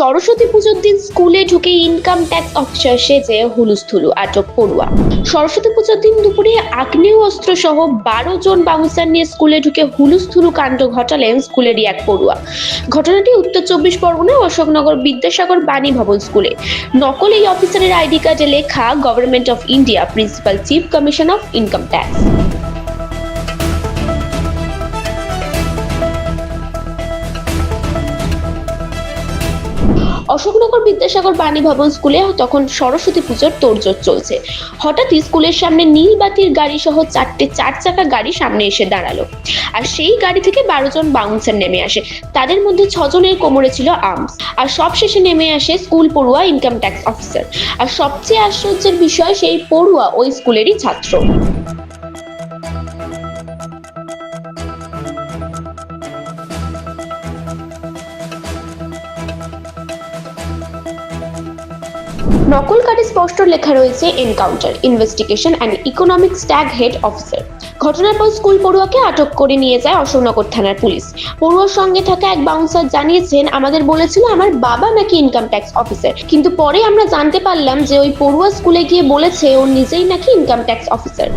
সরস্বতী পুজোর দিন স্কুলে ঢুকে ইনকাম ট্যাক্স অফিসার সেজে হুলুস্থুলু, আটক পড়ুয়া। সরস্বতী পুজোর দিন দুপুরে আগ্নেয় অস্ত্র সহ বারো জন বাউন্সার নিয়ে স্কুলে ঢুকে হুলুস্থুলু কাণ্ড ঘটালেন স্কুলেরই এক পড়ুয়া। ঘটনাটি উত্তর চব্বিশ পরগনা অশোকনগর বিদ্যাসাগর বাণী ভবন স্কুলে। নকল এই অফিসারের আইডি কার্ডে লেখা government of India principal chief commission of income tax Ashoknagar Vidyasagar Bani Bhavan স্কুলে তখন সরস্বতী পুজোর তোড়জোড় চলছে। হঠাৎই স্কুলের সামনে নীল বাতির গাড়ি সহ চারটে চার চাকা গাড়ি সামনে এসে দাঁড়াল। আর সেই গাড়ি থেকে বারো জন বাউন্সার নেমে আসে। তাদের মধ্যে ছজনের কোমরে ছিল আর্মস আর সবশেষে নেমে আসে স্কুল পড়ুয়া ইনকাম ট্যাক্স অফিসার আর সবচেয়ে আশ্চর্যের বিষয়, সেই পড়ুয়া ওই স্কুলেরই ছাত্র। নকল কার্ডে স্পষ্ট লেখা রয়েছে encounter investigation and economic stag head officer ঘটনার পর স্কুল পড়ুয়াকে আটক করে নিয়ে যায় অশোকনগর থানার পুলিশ। পড়ুয়ার সঙ্গে থাকা এক বাউন্সার জানিয়েছেন, আমাদের বলেছিল আমার বাবা নাকি ইনকাম ট্যাক্স অফিসার কিন্তু পরে আমরা জানতে পারলাম যে ওই পড়ুয়া স্কুলে গিয়ে বলেছে ও নিজেই নাকি ইনকাম ট্যাক্স অফিসার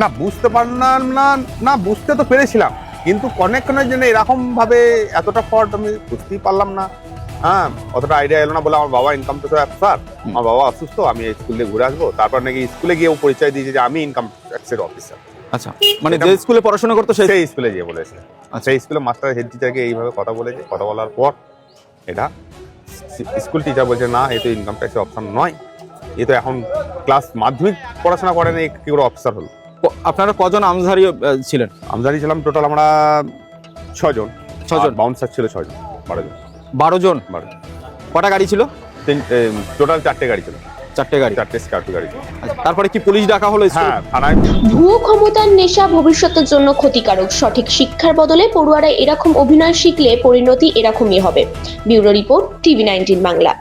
না, বুঝতে পারলাম না না, বুঝতে তো পেরেছিলাম, কিন্তু কনেকশনের জন্য এরকম ভাবে এতটা ফল্ট আমি বুঝতেই পারলাম না। হ্যাঁ অতটা আইডিয়া এলো না বলে আমার বাবা ইনকাম ট্যাক্স অফিসার আমার বাবা অসুস্থ আমি স্কুলে ঘুরে আসব। তারপর নাকি স্কুলে গিয়েও পরিচয় দিয়েছে যে আমি ইনকাম ট্যাক্সের অফিসার আচ্ছা মানে যে স্কুলে পড়াশোনা করতো সেই স্কুলে গিয়ে বলেছে। আচ্ছা। সেই স্কুলে মাস্টার হেড টিচারকে এইভাবে কথা বলেছে। কথা বলার পর এটা স্কুল টিচার বলছে না এ তো ইনকাম ট্যাক্সের অপশন নয়। এ তো এখন ক্লাস মাধ্যমিক পড়াশোনা করেন কি করে অফিসার হলো? আপনারা কজন আমধারী আহ, ছিলেন? আমরা ছিলাম টোটাল আমরা ছজন। ছজন। বাউন্সার ছিল ছজন বারো জন। বারো জন? বারো। কটা গাড়ি ছিল? টোটাল চারটে গাড়ি ছিল। চারটে গাড়ি। চারটে স্কর্পিও গাড়ি ছিল। আচ্ছা, তারপরে কি পুলিশ ডাকা হলো? হ্যাঁ থানায়। ভুয়ো ক্ষমতার নেশা ভবিষ্যতের জন্য ক্ষতিকারক। সঠিক শিক্ষার বদলে পড়ুয়ারা এরকম অভিনয় শিখলে পরিণতি এরকমই হবে। Bureau report TV nineteen Bangla.